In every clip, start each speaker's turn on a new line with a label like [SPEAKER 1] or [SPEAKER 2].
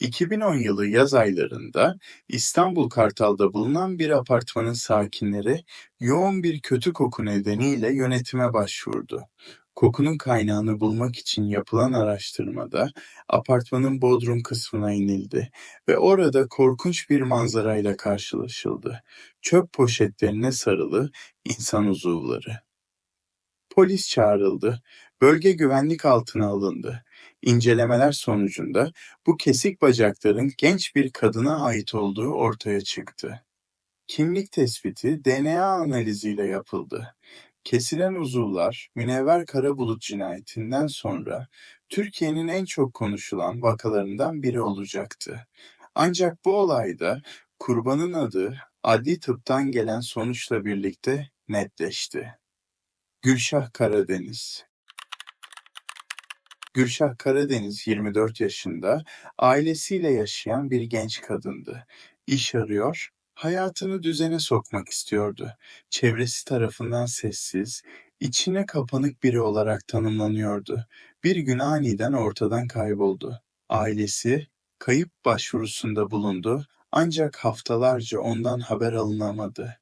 [SPEAKER 1] 2010 yılı yaz aylarında İstanbul Kartal'da bulunan bir apartmanın sakinleri yoğun bir kötü koku nedeniyle yönetime başvurdu. Kokunun kaynağını bulmak için yapılan araştırmada apartmanın bodrum kısmına inildi ve orada korkunç bir manzarayla karşılaşıldı. Çöp poşetlerine sarılı insan uzuvları. Polis çağrıldı. Bölge güvenlik altına alındı. İncelemeler sonucunda bu kesik bacakların genç bir kadına ait olduğu ortaya çıktı. Kimlik tespiti DNA analiziyle yapıldı. Kesilen uzuvlar Münevver Karabulut cinayetinden sonra Türkiye'nin en çok konuşulan vakalarından biri olacaktı. Ancak bu olayda kurbanın adı adli tıptan gelen sonuçla birlikte netleşti. Gülşah Karadeniz Gülşah Karadeniz 24 yaşında, ailesiyle yaşayan bir genç kadındı. İş arıyor, hayatını düzene sokmak istiyordu. Çevresi tarafından sessiz, içine kapanık biri olarak tanımlanıyordu. Bir gün aniden ortadan kayboldu. Ailesi kayıp başvurusunda bulundu ancak haftalarca ondan haber alınamadı.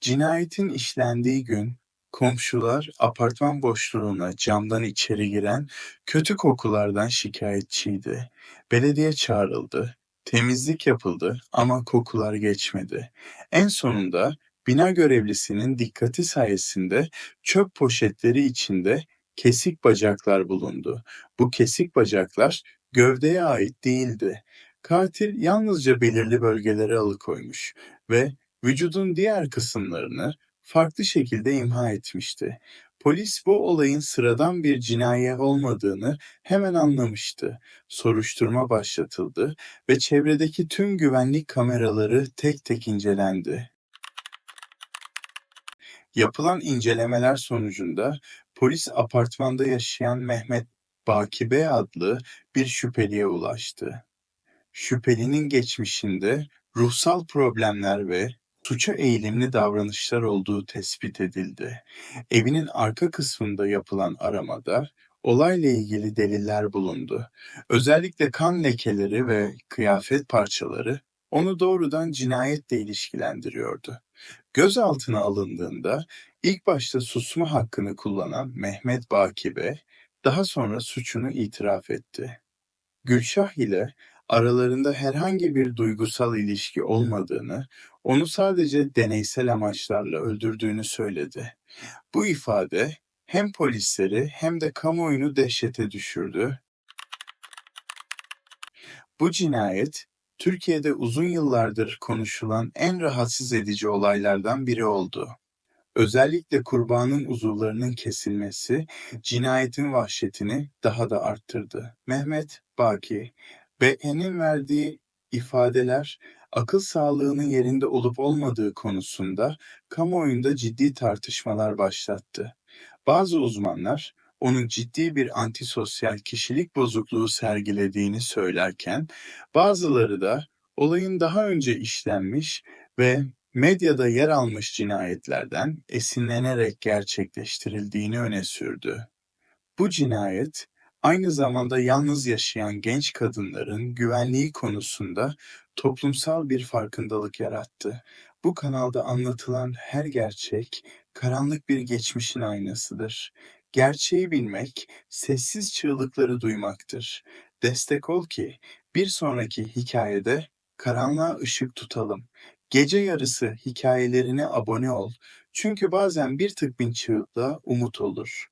[SPEAKER 1] Cinayetin işlendiği gün Komşular apartman boşluğuna camdan içeri giren kötü kokulardan şikayetçiydi. Belediye çağrıldı. Temizlik yapıldı ama kokular geçmedi. En sonunda bina görevlisinin dikkati sayesinde çöp poşetleri içinde kesik bacaklar bulundu. Bu kesik bacaklar gövdeye ait değildi. Katil yalnızca belirli bölgeleri alıkoymuş ve vücudun diğer kısımlarını farklı şekilde imha etmişti. Polis bu olayın sıradan bir cinayet olmadığını hemen anlamıştı. Soruşturma başlatıldı ve çevredeki tüm güvenlik kameraları tek tek incelendi. Yapılan incelemeler sonucunda polis apartmanda yaşayan Mehmet Baki Bey adlı bir şüpheliye ulaştı. Şüphelinin geçmişinde ruhsal problemler ve suça eğilimli davranışlar olduğu tespit edildi. Evinin arka kısmında yapılan aramada olayla ilgili deliller bulundu. Özellikle kan lekeleri ve kıyafet parçaları onu doğrudan cinayetle ilişkilendiriyordu. Gözaltına alındığında ilk başta susma hakkını kullanan Mehmet Bakibe daha sonra suçunu itiraf etti. Gülşah ile aralarında herhangi bir duygusal ilişki olmadığını, onu sadece deneysel amaçlarla öldürdüğünü söyledi. Bu ifade hem polisleri hem de kamuoyunu dehşete düşürdü. Bu cinayet Türkiye'de uzun yıllardır konuşulan en rahatsız edici olaylardan biri oldu. Özellikle kurbanın uzuvlarının kesilmesi cinayetin vahşetini daha da arttırdı. Mehmet Baki, BE'nin verdiği ifadeler akıl sağlığının yerinde olup olmadığı konusunda kamuoyunda ciddi tartışmalar başlattı. Bazı uzmanlar onun ciddi bir antisosyal kişilik bozukluğu sergilediğini söylerken bazıları da olayın daha önce işlenmiş ve medyada yer almış cinayetlerden esinlenerek gerçekleştirildiğini öne sürdü. Bu cinayet aynı zamanda yalnız yaşayan genç kadınların güvenliği konusunda toplumsal bir farkındalık yarattı. Bu kanalda anlatılan her gerçek karanlık bir geçmişin aynasıdır. Gerçeği bilmek, sessiz çığlıkları duymaktır. Destek ol ki bir sonraki hikayede karanlığa ışık tutalım. Gece yarısı hikayelerine abone ol. Çünkü bazen bir tık bin çığlığa umut olur.